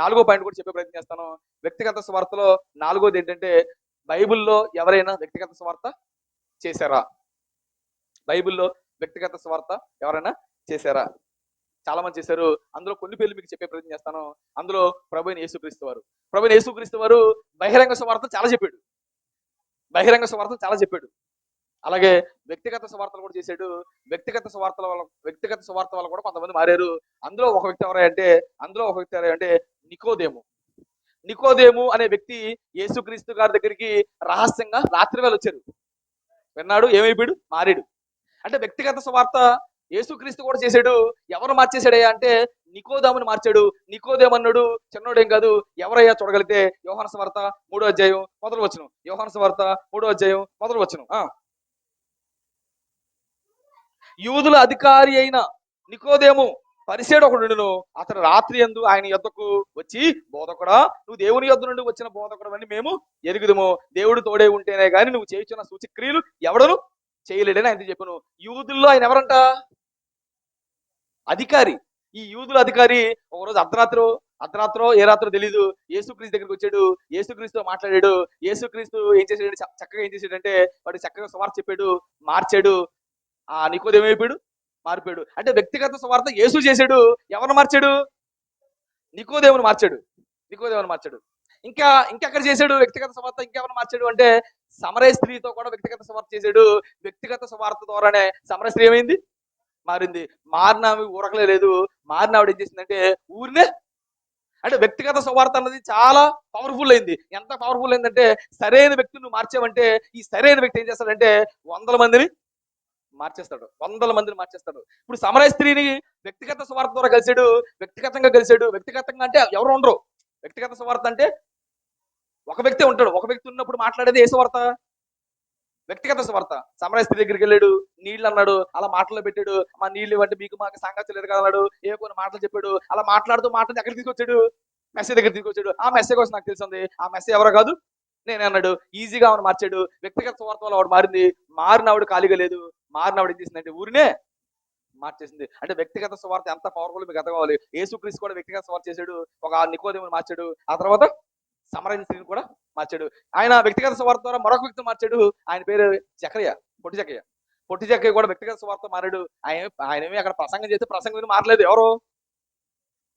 నాలుగో పాయింట్ కూడా చెప్పే ప్రయత్నం చేస్తాను. వ్యక్తిగత స్వార్థలో నాలుగోది ఏంటంటే బైబిల్లో ఎవరైనా వ్యక్తిగత స్వార్థ చేశారా? బైబిల్లో వ్యక్తిగత స్వార్థ ఎవరైనా చేశారా? చాలా మంది చేశారు. అందులో కొన్ని పేర్లు మీకు చెప్పే ప్రయత్నం చేస్తాను. అందులో ప్రభుని యేసుక్రీస్తు వారు. ప్రభుని యేసుక్రీస్తు వారు బహిరంగ స్వార్థం చాలా చెప్పాడు. బహిరంగ స్వార్థం చాలా చెప్పాడు. అలాగే వ్యక్తిగత స్వార్థలు కూడా చేశాడు. వ్యక్తిగత స్వార్థల వల్ల వ్యక్తిగత స్వార్థ వల్ల కూడా కొంతమంది మారారు. అందులో ఒక వ్యక్తి ఎవరంటే అందులో ఒక వ్యక్తి ఎవరంటే నికోదేము. నికోదేము అనే వ్యక్తి యేసుక్రీస్తు గారి దగ్గరికి రహస్యంగా రాత్రి వేళ వచ్చారు. విన్నాడు ఏమైపోయాడు? మారాడు. అంటే వ్యక్తిగత స్వార్థ యేసుక్రీస్తు కూడా చేశాడు. ఎవరు మార్చేశాడయ్యా అంటే నికోదాముని మార్చాడు. నికోదేమన్నాడు చిన్నోడేం కాదు ఎవరయ్యా చూడగలిగితే? యోహాన స్వార్త మూడో అధ్యాయం మొదలు వచ్చును యోహాన స్వార్త మూడో అధ్యాయం మొదలు వచ్చును ఆ. యూదుల అధికారి అయిన నికోదేము పరిసేడు ఒకడును అతను రాత్రి ఎందు ఆయన యొద్దకు వచ్చి బోధకుడా నువ్వు దేవుని యొద్ద నుండి వచ్చిన బోధకుడు అని మేము ఎరుగుదము. దేవుడు తోడే ఉంటేనే కానీ నువ్వు చేయించిన సూచక్రియలు ఎవడను చేయలేడని ఆయన చెప్పాను? యూదుల్లో ఆయన ఎవరంట? అధికారి. ఈ యూదుల అధికారి ఒకరోజు అర్ధరాత్రో అర్ధరాత్రో ఏ రాత్రో తెలీదు. యేసుక్రీస్తు దగ్గరికి వచ్చాడు. యేసుక్రీస్తు మాట్లాడాడు. యేసుక్రీస్తు ఏం చేశాడు? చక్కగా ఏం చేశాడంటే వాడు చక్కగా సువార్త చెప్పాడు మార్చాడు. ఆ నికోదేం మారిపోయాడు అంటే వ్యక్తిగత స్వార్థ యేసు చేశాడు. ఎవరిని మార్చాడు? నికోదేవుని మార్చాడు. నికోదేవుని మార్చాడు. ఇంకా ఇంకెక్కడ చేశాడు వ్యక్తిగత స్వార్థ? ఇంకెవరు మార్చాడు అంటే సమరయ స్త్రీతో కూడా వ్యక్తిగత స్వార్థ చేశాడు. వ్యక్తిగత స్వార్థ ద్వారానే సమరయ స్త్రీ ఏమైంది? మారింది. మారిన ఆమె ఊరకలే లేదు. మారిన ఆవిడ ఏం చేసిందంటే ఊరినే అంటే వ్యక్తిగత స్వార్థ అన్నది చాలా పవర్ఫుల్ అయింది. ఎంత పవర్ఫుల్ అయిందంటే సరైన వ్యక్తిని నువ్వు మార్చావంటే ఈ సరైన వ్యక్తి ఏం చేస్తాడంటే వందల మందిని మార్చేస్తాడు. వందల మందిని మార్చేస్తాడు. ఇప్పుడు సమరయ స్త్రీని వ్యక్తిగత స్వార్థ ద్వారా కలిసాడు వ్యక్తిగతంగా కలిసాడు. వ్యక్తిగతంగా అంటే ఎవరు ఉండరు. వ్యక్తిగత స్వార్థ అంటే ఒక వ్యక్తి ఉంటాడు. ఒక వ్యక్తి ఉన్నప్పుడు మాట్లాడేది ఏ స్వార్థ? వ్యక్తిగత స్వార్థ. సమరయ స్త్రీ దగ్గరికి వెళ్ళాడు నీళ్ళు అన్నాడు అలా మాటలు పెట్టాడు మా నీళ్ళు ఇవ్వండి మీకు మాకు సంగతి లేదు కదా అన్నాడు. ఏ కొన్ని మాటలు చెప్పాడు అలా మాట్లాడుతూ మాట్లాడి ఎక్కడికి తీసుకొచ్చాడు. మెసేజ్ దగ్గర తీసుకొచ్చాడు. ఆ మెసేజ్ కోసం నాకు తెలిసింది. ఆ మెసేజ్ ఎవరో కాదు నేను అన్నాడు. ఈజీగా ఆవిడ మార్చాడు. వ్యక్తిగత స్వార్థం వల్ల ఆవిడ మారింది. మారిన ఆవిడ ఖాళీగా లేదు. మారిన ఆవిడ ఏం చేసిందంటే ఊరినే మార్చేసింది. అంటే వ్యక్తిగత స్వార్థ ఎంత పవర్ఫుల్ మీకు ఎదగవాలి కావాలి. యేసుక్రీస్తు కూడా వ్యక్తిగత స్వార్థ చేశాడు. ఒక నికోదేముని మార్చాడు. ఆ తర్వాత సమరైన స్త్రీని కూడా మార్చాడు. ఆయన వ్యక్తిగత స్వార్థ ద్వారా మరొక వ్యక్తి మార్చాడు. ఆయన పేరు చక్రయ్య పొట్టి చక్రయ్య పొట్టి చక్కయ్య కూడా వ్యక్తిగత స్వార్థ మారాడు. ఆయన ఆయన ఏమీ అక్కడ ప్రసంగం చేస్తే ప్రసంగం మీద మారలేదు. ఎవరు?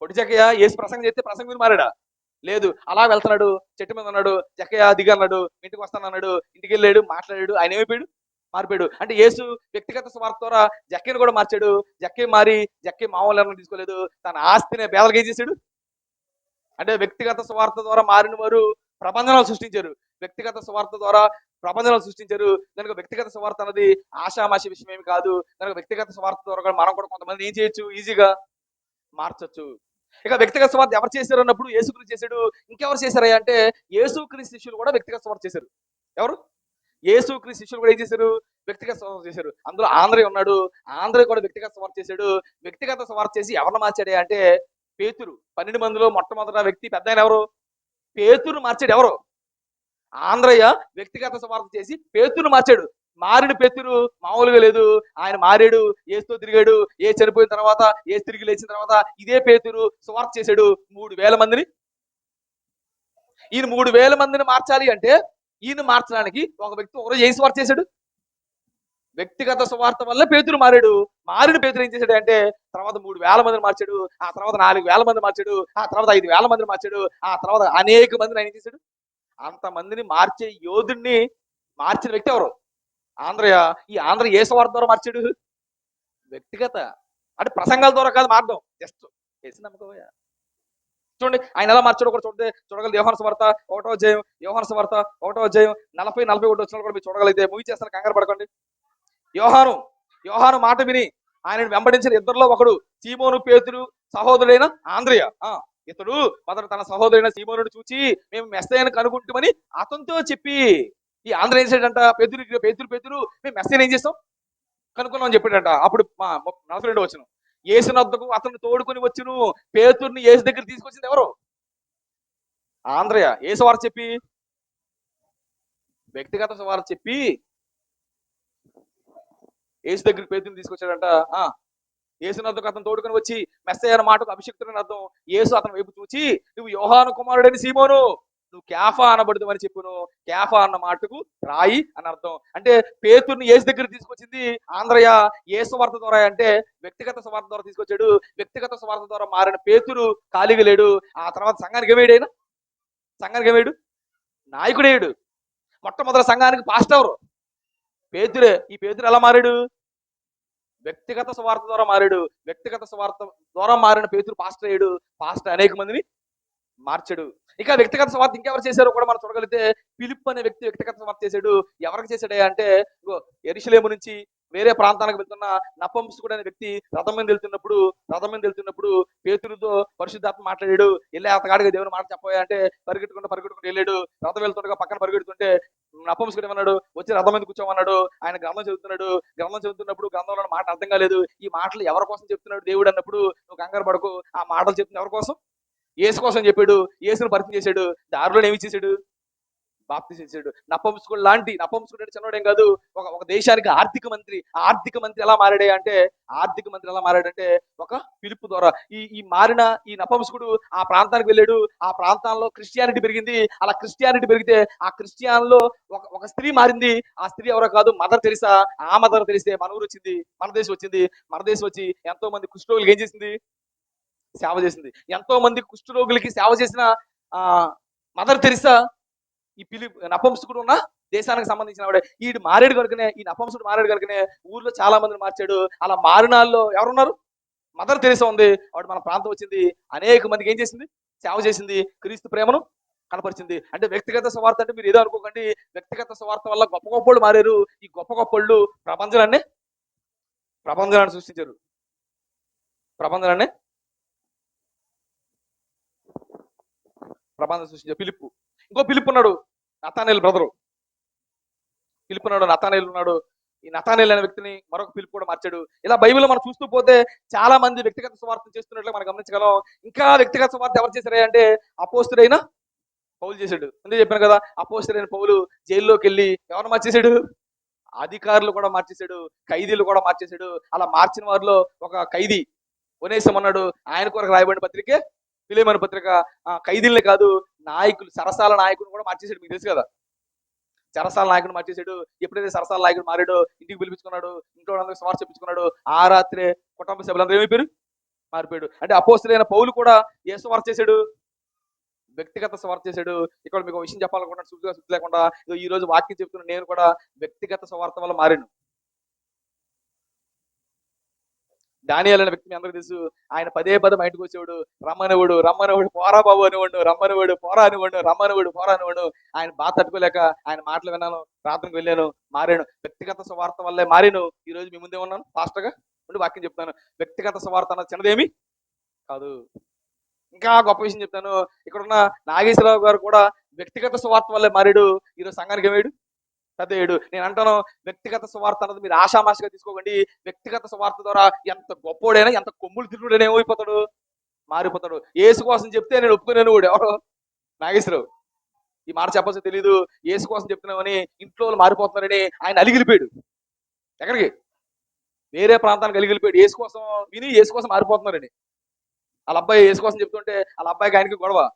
పొట్టి చక్కయ్య ఏసు ప్రసంగం చేస్తే ప్రసంగం మీద మారాడా? లేదు అలా వెళ్తున్నాడు చెట్టు మీద ఉన్నాడు జక్కయ్య దిగి అన్నాడు ఇంటికి వస్తాను అన్నాడు ఇంటికి వెళ్ళాడు మాట్లాడాడు ఆయన ఏమైపోయాడు? మారిపోయాడు. అంటే యేసు వ్యక్తిగత స్వార్థ ద్వారా జక్కయ్యను కూడా మార్చాడు. జక్కే మారి జక్కే మామూలు తీసుకోలేదు. తన ఆస్తిని బేదలకే చేశాడు? అంటే వ్యక్తిగత స్వార్థ ద్వారా మారిన వారు ప్రబంధనాలు సృష్టించారు. వ్యక్తిగత స్వార్థ ద్వారా ప్రబంధనాలు సృష్టించారు. కనుక వ్యక్తిగత స్వార్థ అనేది ఆషామాషి విషయం ఏమి కాదు. కనుక వ్యక్తిగత స్వార్థ ద్వారా కూడా మనం కూడా కొంతమంది ఏం చేయొచ్చు? ఈజీగా మార్చొచ్చు. ఇక వ్యక్తిగత స్వార్థ ఎవరు చేశారు అన్నప్పుడు యేసుక్రీస్తు చేశాడు ఇంకెవరు చేశారయ్యా అంటే యేసుక్రీస్తు శిష్యులు కూడా వ్యక్తిగత స్వార్థ చేశారు. ఎవరు? యేసుక్రీస్తు శిష్యులు కూడా ఏం చేశారు? వ్యక్తిగత స్వార్థ చేశారు. అందులో ఆంధ్రే ఉన్నాడు ఆంధ్రే కూడా వ్యక్తిగత స్వార్థ చేశాడు. వ్యక్తిగత స్వార్థ చేసి ఎవరిని మార్చాడే అంటే పేతురు. పన్నెండు మందిలో మొట్టమొదట వ్యక్తి పెద్ద ఆయన ఎవరు? పేతురు మార్చాడు ఎవరు? ఆంధ్రయ్య వ్యక్తిగత స్వార్థ చేసి పేతురు మార్చాడు. మారిన పేతురు మామూలుగా లేదు. ఆయన మారాడు ఏసుతో తిరిగాడు ఏ చనిపోయిన తర్వాత ఏ తిరిగి లేచిన తర్వాత ఇదే పేతురు స్వార్థ చేశాడు. మూడు వేల మందిని. ఈయన మూడు వేల మందిని మార్చాలి అంటే ఈయన మార్చడానికి ఒక వ్యక్తి ఒకరోజు ఏ స్వార్థ చేశాడు? వ్యక్తిగత సువార్త వల్ల పేతురు మారాడు. మారిన పేతురు ఏం చేశాడు అంటే తర్వాత మూడు వేల మందిని మార్చాడు ఆ తర్వాత నాలుగు వేల మంది మార్చాడు ఆ తర్వాత ఐదు వేల మందిని మార్చాడు ఆ తర్వాత అనేక మందిని ఆయన చేశాడు? అంత మందిని మార్చే యోధుడిని మార్చిన వ్యక్తి ఎవరు? ఆంధ్ర ఈ ఆంధ్ర ఏ స్వార్థ ద్వారా మార్చాడు? వ్యక్తిగత. అంటే ప్రసంగాల ద్వారా కాదు మార్గం. జస్ట్ చేసి నమ్మకమయ్యా చూడండి ఆయన ఎలా మార్చాడు కూడా చూడండి. చూడగలరు యోహాన స్వార్థ ఒకటో అధ్యాయం యోహాన స్వార్థ ఒకటో అధ్యాయం నలభై నలభై ఒకటి వచ్చిన కూడా మీరు చూడగలిగితే మూవీ చేస్తాను కంగారు పడకండి. యోహాను యోహాను మాట విని ఆయన వెంబడించిన ఇద్దరిలో ఒకడు సీమోను పేతుడు సహోదరుడైన ఆంధ్రయ ఆ ఇతడు మొదట తన సహోదరుడైన సీమోనుడు చూచి మేము మెస్తయ్యను కనుక్కుంటామని అతనితో చెప్పి ఈ ఆంధ్ర ఏం చేశాడంట? పేతురు పేతురు పేతురు మేము మెస్తయ్యను ఏం చేస్తాం? కనుక్కున్నామని చెప్పాడంట. అప్పుడు మా నలభై రెండు వచ్చిన ఏసునద్దకు అతను తోడుకొని వచ్చును. పేతుర్ని ఏసు దగ్గర తీసుకొచ్చింది ఎవరు? ఆంధ్రయ ఏసు వారు చెప్పి వ్యక్తిగత వారు చెప్పి ఏసు దగ్గర పేతుని తీసుకొచ్చాడంట. ఆ యేసునద్దకు అతను తోడుకొని వచ్చి మెస్సయ్య మాటకు అభిషక్తుడని అర్థం. ఏసు అతను వైపు చూచి నువ్వు యోహాను కుమారుడని సీమోను నువ్వు క్యాఫా అనబడదు అని చెప్పును. క్యాఫా అన్న మాటకు రాయి అని అర్థం. అంటే పేతుర్ని ఏసు దగ్గర తీసుకొచ్చింది ఆంధ్రయ ఏ స్వార్థ ద్వారా అంటే వ్యక్తిగత స్వార్థ ద్వారా తీసుకొచ్చాడు. వ్యక్తిగత స్వార్థ ద్వారా మారిన పేతురు ఖాళీగా లేడు. ఆ తర్వాత సంఘానికి ఏమేడు ఆయన సంఘానికి ఏమేడు నాయకుడేయుడు మొట్టమొదటి సంఘానికి పాస్టర్ ఎవరు? పేతురే. ఈ పేతురు ఎలా మారాడు? వ్యక్తిగత స్వార్థ ద్వారా మారాడు. వ్యక్తిగత స్వార్థ ద్వారా మారిన పేతురు పాస్టర్ అయ్యాడు. పాస్టర్ అనేక మందిని మార్చాడు. ఇక వ్యక్తిగత స్వార్థ ఇంకెవరు చేశారో కూడా మనం చూడగలిగితే పిలుపు అనే వ్యక్తి వ్యక్తిగత స్వార్థ చేశాడు. ఎవరికి చేశాడే అంటే ఎరిశలేము నుంచి వేరే ప్రాంతానికి వెళ్తున్న నపంసుకుడు అనే వ్యక్తి రథం మీద వెళ్తున్నప్పుడు రథం మీద వెళ్తున్నప్పుడు పేతురుతో పరిశుద్ధాత్మ మాట్లాడాడు. వెళ్ళి అతగాడిగా దేవుని మాట చెప్పబోయా అంటే పరిగెట్టుకుంటూ పరిగెట్టుకుంటూ వెళ్ళాడు. రథం వెళ్తుండగా పక్కన పరిగెడుతుంటే నపంసుకుడు ఏమన్నాడు? వచ్చి రథం మీద కూర్చోమన్నాడు. ఆయన గ్రంథం చదువుతున్నాడు. గ్రంథం చదువుతున్నప్పుడు గ్రంథంలో మాట అర్థం కాలేదు. ఈ మాటలు ఎవరి కోసం చెప్తున్నాడు దేవుడు అన్నప్పుడు నువ్వు కంగారు పడకు. ఆ మాటలు చెప్తున్న ఎవరి కోసం? ఏసు కోసం చెప్పాడు ఏసును పరిచయం చేశాడు దారిలో ఏమి చేశాడు? బాప్తి చేశాడు. నపంసుకుడు లాంటి నపంసుకుడు అంటే చిన్నవాడేం కాదు. ఒక ఒక దేశానికి ఆర్థిక మంత్రి ఆర్థిక మంత్రి ఎలా మారాడే అంటే ఆర్థిక మంత్రి ఎలా మారాడంటే ఒక పిలుపు ద్వారా. ఈ ఈ మారిన ఈ నపంసుకుడు ఆ ప్రాంతానికి వెళ్ళాడు. ఆ ప్రాంతాల్లో క్రిస్టియానిటీ పెరిగింది. అలా క్రిస్టియానిటీ పెరిగితే ఆ క్రిస్టియాన్లో ఒక ఒక స్త్రీ మారింది. ఆ స్త్రీ ఎవరో కాదు మదర్ తెరిసా. ఆ మదర్ తెలిస్తే మన ఊరు వచ్చింది మన దేశం వచ్చింది. మన దేశం వచ్చి ఎంతో మంది కుష్ఠరోగులకు ఏం చేసింది? సేవ చేసింది. ఎంతో మంది కుష్ఠరోగులకి సేవ చేసిన ఆ మదర్ తెరిసా ఈ పిలి నపంసుకుడు ఉన్న దేశానికి సంబంధించిన వాడే. ఈడు మారేడు కనుకనే ఈ నపంసుడు మారేడు కనుకనే ఊర్లో చాలా మందిని మార్చాడు. అలా మారినాల్లో ఎవరున్నారు? మదర్ తెరిసా ఉంది. ఆవిడ మన ప్రాంతం వచ్చింది. అనేక మందికి ఏం చేసింది? సేవ చేసింది. క్రీస్తు ప్రేమను కనపరిచింది. అంటే వ్యక్తిగత స్వార్థ అంటే మీరు ఏదో అనుకోకండి. వ్యక్తిగత స్వార్థ వల్ల గొప్ప గొప్పలు మారారు. ఈ గొప్ప గొప్పళ్ళు ప్రపంచాన్ని ప్రపంచాన్ని సృష్టించారు. ప్రపంచాన్ని ప్రమాదం సృష్టించే పిలుపు ఇంకో పిలుపు ఉన్నాడు నతానేల్ బ్రదరు. పిలుపు ఉన్నాడు నతానేల్ ఉన్నాడు. ఈ నతానేల్ అనే వ్యక్తిని మరొక పిలుపు కూడా మార్చాడు. ఇలా బైబిల్లో మనం చూస్తూ పోతే చాలా మంది వ్యక్తిగత స్వార్థం చేస్తున్నట్లు మనం గమనించగలం. ఇంకా వ్యక్తిగత స్వార్థం ఎవరు చేశారు అంటే అపోస్తుడైన పౌలు చేశాడు. ముందే చెప్పాను కదా అపోస్తుడైన పౌలు జైల్లోకి వెళ్ళి ఎవరు మార్చేశాడు? అధికారులు కూడా మార్చేశాడు ఖైదీలు కూడా మార్చేశాడు. అలా మార్చిన వారిలో ఒక ఖైదీ ఉనేసం అన్నాడు. ఆయన కొరకు రాయబడిన పత్రికే ఫిలిమన్ పత్రిక ఆ, ఖైదీలనే కాదు నాయకులు సరసాల నాయకుడు కూడా మార్చేశాడు మీకు తెలుసు కదా? సరసాల నాయకుడు మార్చేశాడు ఎప్పుడైతే సరసాల నాయకుడు మారాడో ఇంటికి పిలిపించుకున్నాడు ఇంట్లో అందరికి స్వార్థ చెప్పించుకున్నాడు ఆ రాత్రే కుటుంబ సభ్యులందరూ ఏమైపోయారు మారిపోయాడు. అంటే అపోస్తులైన పౌలు కూడా ఏ స్వార్థ చేశాడు వ్యక్తిగత స్వార్థ చేశాడు. ఇక్కడ మీకు విషయం చెప్పాలనుకుంటున్నాను శుద్ధిగా శుద్ధి లేకుండా. ఈ రోజు వాక్యం చెప్తున్న నేను కూడా వ్యక్తిగత స్వార్థ వల్ల మారాను. దానియాల్ అనే వ్యక్తి మీ అందరికీ తెలుసు. ఆయన పదే పదే మా ఇంటికి వచ్చేవాడు. రమ్మనివాడు? రమ్మనివాడు? పోరా బాబు అనేవాడు. రమ్మనివాడు? పోరా అనేవాడు. రమ్మనివాడు? పోరా అనేవాడు. ఆయన బాధ తట్టుకోలేక ఆయన మాటలు విన్నాను. ప్రార్థనకు వెళ్ళాను. మారాను. వ్యక్తిగత స్వార్థ వల్లే మారాను. ఈ రోజు మీ ముందే ఉన్నాను. ఫాస్ట్గా ఉండి వాక్యం చెప్తాను వ్యక్తిగత స్వార్థ అన్నది చిన్నదేమి? కాదు. ఇంకా గొప్ప విషయం చెప్తాను. ఇక్కడ ఉన్న నాగేశ్వరరావు గారు కూడా వ్యక్తిగత స్వార్థ వల్లే మారాడు. ఈరోజు సంఘానికి ఏమాడు పెద్ద ఏడు నేను అంటాను వ్యక్తిగత స్వార్థ అన్నది మీరు ఆషామాషిగా తీసుకోకండి. వ్యక్తిగత స్వార్థ ద్వారా ఎంత గొప్పోడైనా ఎంత కొమ్ములు తిరుగుడైనా ఏమైపోతాడు? మారిపోతాడు. ఏసు కోసం చెప్తే నేను ఒప్పుకునేను కూడా. ఎవరు? నాగేశ్వరరావు ఈ మాట చెప్పాల్సి తెలియదు ఏసు కోసం చెప్తున్నామని ఇంట్లో వాళ్ళు మారిపోతున్నారని ఆయన అలిగిలిపోయాడు. ఎక్కడికి? వేరే ప్రాంతానికి అలిగిలిపోయాడు. ఏసు కోసం విని ఏసు కోసం మారిపోతున్నారని. వాళ్ళ అబ్బాయి ఏసు కోసం చెప్తుంటే వాళ్ళ అబ్బాయికి ఆయనకి గొడవ.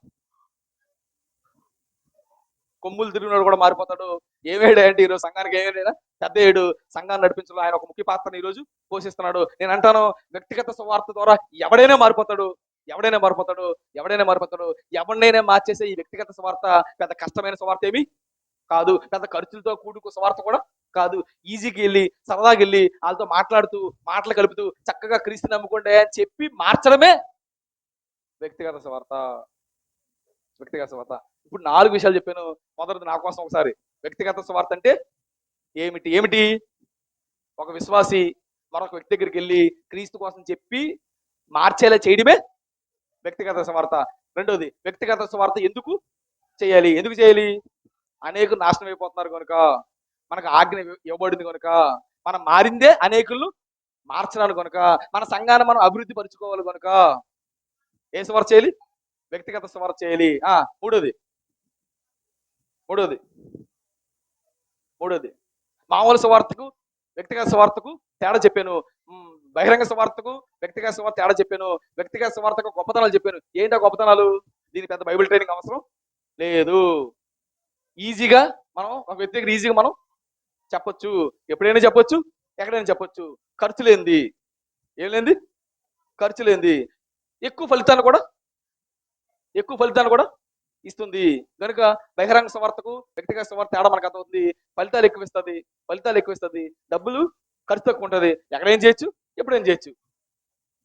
కొమ్ములు తిరిగినాడు కూడా మారిపోతాడు. ఏమేడు అంటే ఈరోజు సంఘానికి ఏమేడా పెద్ద ఏడు సంఘాన్ని నడిపించడం ఆయన ఒక ముఖ్య పాత్రను ఈరోజు పోషిస్తున్నాడు. నేను అంటాను వ్యక్తిగత స్వార్థ ద్వారా ఎవడైనా మారిపోతాడు. ఎవడైనా మారిపోతాడు. ఎవడైనా మారిపోతాడు. ఎవరినైనా మార్చేసే ఈ వ్యక్తిగత స్వార్థ పెద్ద కష్టమైన స్వార్థ ఏమి కాదు. పెద్ద ఖర్చులతో కూడుకు స్వార్థ కూడా కాదు. ఈజీకి వెళ్ళి సరదాకి వెళ్ళి వాళ్ళతో మాట్లాడుతూ మాటలు కలుపుతూ చక్కగా క్రీస్తు నమ్ముకుంటే అని చెప్పి మార్చడమే వ్యక్తిగత స్వార్థ. వ్యక్తిగత స్వార్థ. ఇప్పుడు నాలుగు విషయాలు చెప్పాను. మొదటిది నా కోసం ఒకసారి. వ్యక్తిగత స్వార్థ అంటే ఏమిటి? ఏమిటి? ఒక విశ్వాసి మరొక వ్యక్తి దగ్గరికి వెళ్ళి క్రీస్తు కోసం చెప్పి మార్చేలా చేయడమే వ్యక్తిగత స్వార్థ. రెండోది వ్యక్తిగత స్వార్థ ఎందుకు చేయాలి? ఎందుకు చేయాలి? అనేక నాశనం అయిపోతున్నారు కనుక మనకు ఆజ్ఞ ఇవ్వబడింది కనుక మనం మారిందే అనేకులను మార్చడానికి కనుక మన సంఘాన్ని మనం అభివృద్ధి పరుచుకోవాలి కనుక ఏ స్వార్థ చేయాలి? వ్యక్తిగత స్వార్థ చేయాలి. ఆ మూడోది. మూడోది. మూడోది. మామూలు స్వార్థకు వ్యక్తిగత స్వార్థకు తేడా చెప్పాను. బహిరంగ స్వార్థకు వ్యక్తిగత స్వార్థ తేడా చెప్పాను. వ్యక్తిగత స్వార్థకు గొప్పతనాలు చెప్పాను. ఏంటో గొప్పతనాలు? దీనికి పెద్ద బైబిల్ ట్రైనింగ్ అవసరం లేదు. ఈజీగా మనం ఒక వ్యక్తి దగ్గర ఈజీగా మనం చెప్పొచ్చు. ఎప్పుడైనా చెప్పొచ్చు ఎక్కడైనా చెప్పొచ్చు. ఖర్చు లేనిది. ఏం లేనిది? ఖర్చు లేనిది. ఎక్కువ ఫలితాలు కూడా ఎక్కువ ఫలితాన్ని కూడా ఇస్తుంది. కనుక బహిరంగ సమర్థకు వ్యక్తిగత సమర్థ తేడా మనకు అర్థమవుతుంది. ఫలితాలు ఎక్కువ ఇస్తుంది ఫలితాలు ఎక్కువ ఇస్తుంది డబ్బులు ఖర్చు తక్కువ ఉంటుంది. ఎక్కడేం చేయొచ్చు ఎప్పుడేం చేయొచ్చు.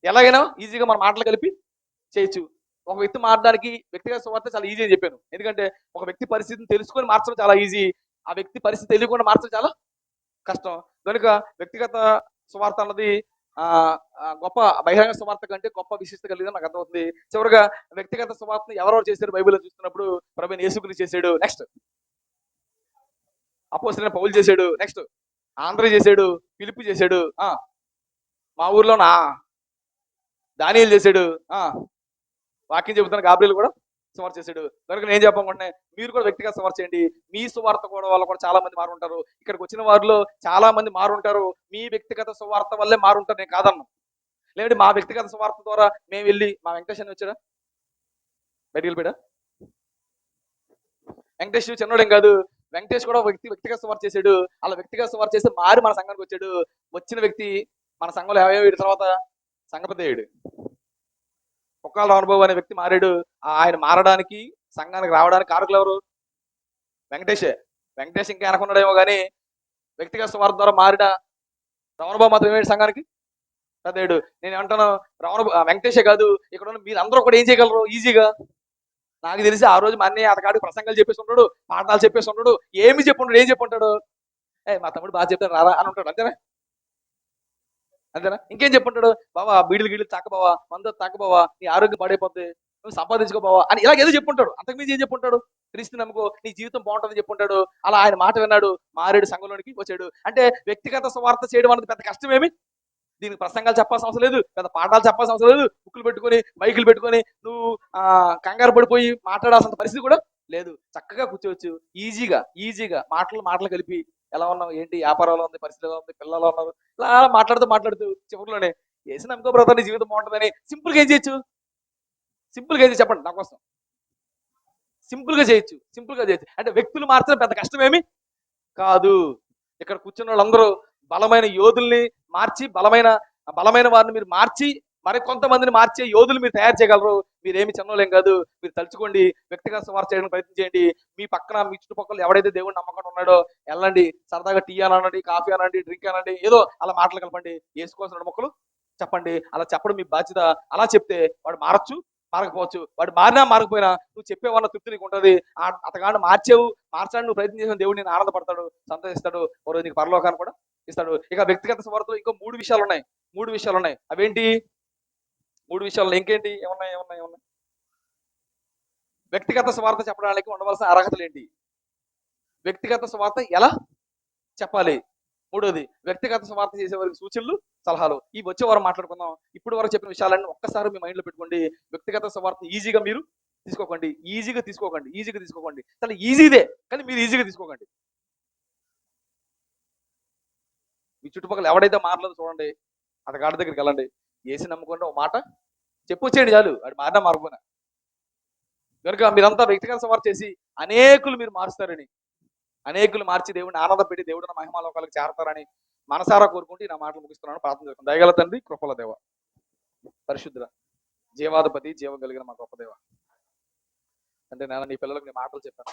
ఎలాగైనా ఈజీగా మన మాటలు కలిపి చేయొచ్చు. ఒక వ్యక్తి మారడానికి వ్యక్తిగత సువార్త చాలా ఈజీ అని చెప్పాను. ఎందుకంటే ఒక వ్యక్తి పరిస్థితిని తెలుసుకొని మార్చడం చాలా ఈజీ. ఆ వ్యక్తి పరిస్థితి తెలియకుండా మార్చడం చాలా కష్టం. కనుక వ్యక్తిగత సువార్త అన్నది గొప్ప బహిరంగ సువార్త కంటే గొప్ప విశిష్టత కలిగిందని నాకు అర్థమవుతుంది. చివరిగా వ్యక్తిగత సువార్తను ఎవరెవరు చేశారు బైబిల్లో చూస్తున్నప్పుడు ప్రభు యేసుకుని చేశాడు. నెక్స్ట్ అపోసిన పౌలు చేశాడు. నెక్స్ట్ ఆంధ్ర చేశాడు. పిలుపు చేశాడు. ఆ. మా ఊర్లో నా దానియలు చేశాడు. ఆ. వాక్యం చెబుతున్న గాబ్రియల్ కూడా సువార్త చేశాడు. కనుక నేను చెప్పకుండా మీరు కూడా వ్యక్తిగా సువార్త చేయండి. మీ సువార్త కూడా వల్ల కూడా చాలా మంది మారుంటారు. ఇక్కడికి వచ్చిన వారిలో చాలా మంది మారుంటారు. మీ వ్యక్తిగత సువార్త వల్లే మారుంటారు. నేను కాదన్నా. లేదంటే మా వ్యక్తిగత సువార్త ద్వారా మేము వెళ్ళి మా వెంకటేష్ అని వచ్చాడా? బయటికి వెళ్ళిపోయాడా? వెంకటేష్ చిన్నోడేం కాదు. వెంకటేష్ కూడా వ్యక్తి వ్యక్తిగత సువార్త చేశాడు. అలా వ్యక్తిగత సువార్ చేస్తే మారి మన సంఘానికి వచ్చాడు. వచ్చిన వ్యక్తి మన సంఘంలో యాభై తర్వాత సంఘపతి అయ్యాడు ఒక్కళ్ళ అనుభవం అనే వ్యక్తి మారాడు. ఆయన మారడానికి సంఘానికి రావడానికి కారకులు ఎవరు? వెంకటేషే. వెంకటేష్ ఇంకా అనుకున్నాడేమో కానీ వ్యక్తిగత స్వార్థ ద్వారా మారిన రమణబాబు మాత్రం ఏమేడు సంఘానికి? పెద్దడు. నేను ఏమంటాను రమణ వెంకటేషే కాదు ఇక్కడ ఉన్న మీరు అందరూ కూడా ఏం చేయగలరు? ఈజీగా. నాకు తెలిసి ఆ రోజు మా అన్నయ్య అతగాడికి ప్రసంగాలు చెప్పేసి ఉంటాడు పాఠాలు చెప్పేసి ఉంటాడు ఏమి చెప్పుంటాడు ఏం చెప్పుంటాడు ఏ మా తమ్ముడు బాగా చెప్తాడు రారా అని ఉంటాడు అంతేనా? అంతేనా? ఇంకేం చెప్పుంటాడు? బావా బీడీలు గీడలు తాక బావా మందు తాక బావా నీ ఆరోగ్యం పాడైపోతుంది నువ్వు సంపాదించుకో బావా అని ఇలాగ ఏదో చెప్పుంటాడు. అంతకుమించి ఏం చెప్పుంటాడు? క్రీస్తు నమ్ముకో నీ జీవితం బాగుంటుంది చెప్పుంటాడు. అలా ఆయన మాట విన్నాడు. మారేడు సంఘంలోనికి వచ్చాడు. అంటే వ్యక్తిగత స్వార్థ చేయడం అనేది పెద్ద కష్టమేమి? దీనికి ప్రసంగాలు చెప్పాల్సిన అవసరం లేదు. పెద్ద పాఠాలు చెప్పాల్సిన అవసరం లేదు. బుక్కులు పెట్టుకొని మైకులు పెట్టుకొని నువ్వు కంగారు పడిపోయి మాట్లాడాల్సిన పరిస్థితి కూడా లేదు. చక్కగా కూర్చోవచ్చు. ఈజీగా ఈజీగా మాటలు మాటలు కలిపి ఎలా ఉన్నావు? ఏంటి? వ్యాపారంలో ఉంది పరిస్థితి ఎలా ఉంది పిల్లలు ఉన్నారు. ఇలా మాట్లాడుతూ మాట్లాడుతూ చివరిలోనే వేసి నమ్మకో బ్రదర్ నీ జీవితం బాగుంటుందని సింపుల్గా ఏం చేయొచ్చు? సింపుల్గా ఏం చెప్పండి నా కోసం. సింపుల్గా చేయొచ్చు సింపుల్గా చేయొచ్చు. అంటే వ్యక్తులు మార్చడం పెద్ద కష్టమేమి? కాదు. ఇక్కడ కూర్చున్న వాళ్ళందరూ బలమైన యోధుల్ని మార్చి బలమైన బలమైన వారిని మీరు మార్చి మరి కొంతమందిని మార్చే యోధులు మీరు తయారు చేయగలరు. మీరేమి చిన్నలేం కాదు. మీరు తలుచుకోండి వ్యక్తిగత సువార్త చేయడానికి ప్రయత్నం చేయండి. మీ పక్కన మీ చుట్టుపక్కల ఎవడైతే దేవుడు నమ్మకం ఉన్నాడో వెళ్ళండి. సరదాగా టీ అనండి కాఫీ అనండి డ్రింక్ అనండి ఏదో అలా మాటలు కలపండి. వేసుకోవాల్సిన మొక్కలు చెప్పండి. అలా చెప్పడం మీ బాధ్యత. అలా చెప్తే వాడు మారచ్చు మారకపోవచ్చు. వాడు మారినా మారకపోయినా నువ్వు చెప్పేవన్న తృప్తి నీకు ఉంటుంది అతగాడు మార్చేవు. మార్చడానికి నువ్వు ప్రయత్నం చేసిన దేవుడు నేను ఆనందపడతాడు సంతోషిస్తాడు. ఒక నీకు పరలోకాన్ని కూడా ఇస్తాడు. ఇక వ్యక్తిగత స్వార్థలో ఇంకో మూడు విషయాలు ఉన్నాయి మూడు విషయాలు ఉన్నాయి అవేంటి? మూడు విషయాలు ఇంకేంటి ఏమున్నాయి? ఏమున్నాయి? ఏమున్నాయి? వ్యక్తిగత స్వార్థ చెప్పడానికి ఉండవలసిన అర్హతలు ఏంటి? వ్యక్తిగత స్వార్థ ఎలా చెప్పాలి? మూడోది వ్యక్తిగత స్వార్థ చేసే వారికి సూచనలు సలహాలు. ఈ వచ్చే వారం మాట్లాడుకుందాం. ఇప్పుడు వరకు చెప్పిన విషయాలన్నీ ఒక్కసారి మీ మైండ్లో పెట్టుకోండి. వ్యక్తిగత స్వార్థ ఈజీగా మీరు తీసుకోకండి. ఈజీగా తీసుకోకండి. ఈజీగా తీసుకోకండి. చాలా ఈజీదే కానీ మీరు ఈజీగా తీసుకోకండి. మీ చుట్టుపక్కల ఎవడైతే మాట్లాడదు చూడండి అతగాడి దగ్గరికి వెళ్ళండి. ఏసి నమ్ముకుంటే ఒక మాట చెప్పొచ్చేయండి చాలు. వాడు మారినా మారకపోయినా కనుక మీరంతా వ్యక్తిగత సవారు చేసి అనేకులు మీరు మారుస్తారని అనేకులు మార్చి దేవుడిని ఆనంద పెట్టి దేవుడిని మహిమాలోకాలకు చేరతారని మనసారా కోరుకుంటూ నా మాటలు ముగిస్తున్నాను. ప్రార్థన చేస్తాను దయగల తండ్రి కృపల దేవ. పరిశుద్ధ జీవాధిపతి జీవం కలిగిన మా గొప్ప దేవ. అంటే నేను నీ పిల్లలకు నీ మాటలు చెప్పాను.